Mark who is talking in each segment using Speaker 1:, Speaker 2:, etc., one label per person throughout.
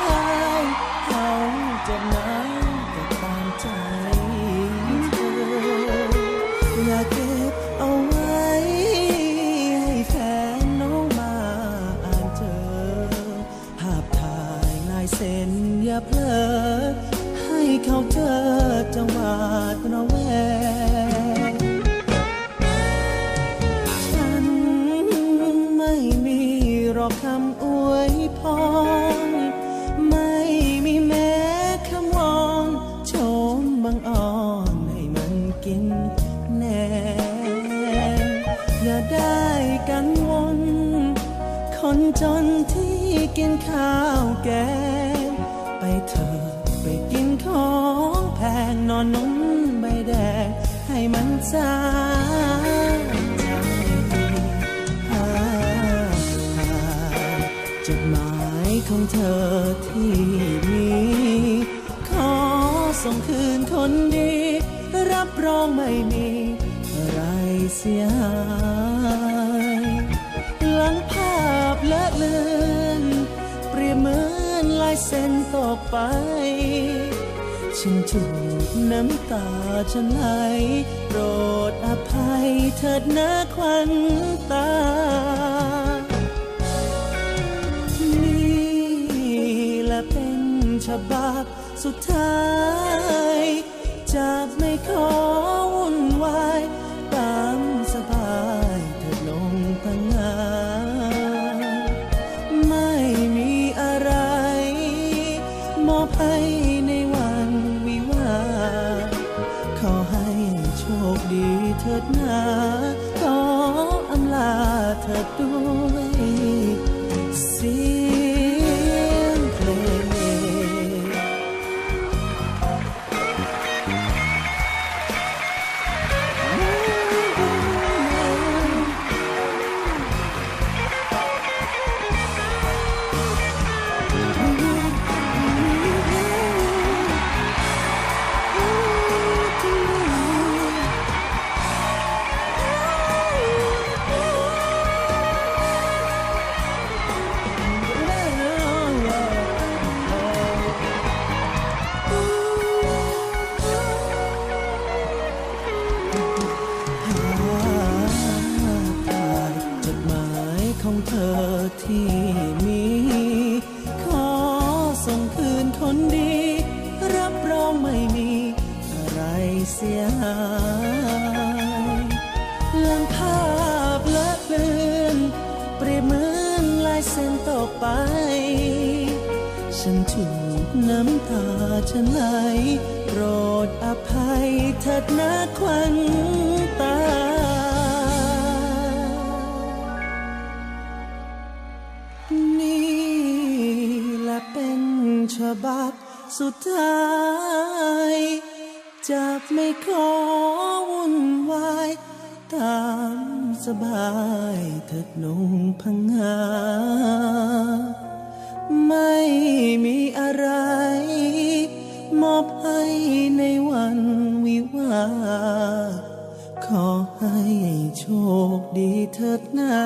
Speaker 1: ลายเขาจะหนาแต่ตามใจเธออย่าเก็บเอาไว้ให้แฟนนมาอ่านเจอภาพถ่ายลายเส้นอย่าเพิดให้เขาเจอจังหวัดนะแว อกคำอวยพรไม่มีแม้คำวอนชมบังอ่อนให้มันกินแหนอย่าได้กันวนคนจนที่กินข้าวแกงไปเถอะไปกินของแพงนอนนุ่มใบแดงให้มันสา เธอที่มีขอส่งคืนคนดี รับรองไม่มีอะไรเสียหายหลังภาพเลอะเลือนเปรียบเหมือนลายเส้นตกไป ฉันถูกน้ำตาฉันไหลโปรดอภัยเถิดนะควันตา ฉบับสุดท้าย จะไม่ขอวุ่นวายตามสบายเถิดลงพังงาไม่มีอะไร มอบให้ในวันวิวา ขอให้โชคดีเถิดนาขออำลาเถิดด้ว ที่มี ขอส่งคืนคนดี รับรองไม่มีอะไรเสียหายลังภาพเลอะเลือนเปรียบเหมือนลายเส้นตกไป ฉันถูกน้ำตาฉันไหลโปรดอภัยเถิดนะควันตา ฉบับสุดท้ายจะไม่ขอวุ่นวายตามสบายเถิดนงพังงาไม่มีอะไร มอบให้ในวันวิวา ขอให้โชคดีเถิดนา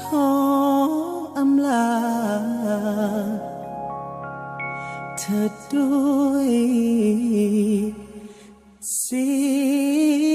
Speaker 1: ขอ อำลา เธอด้วยเสีย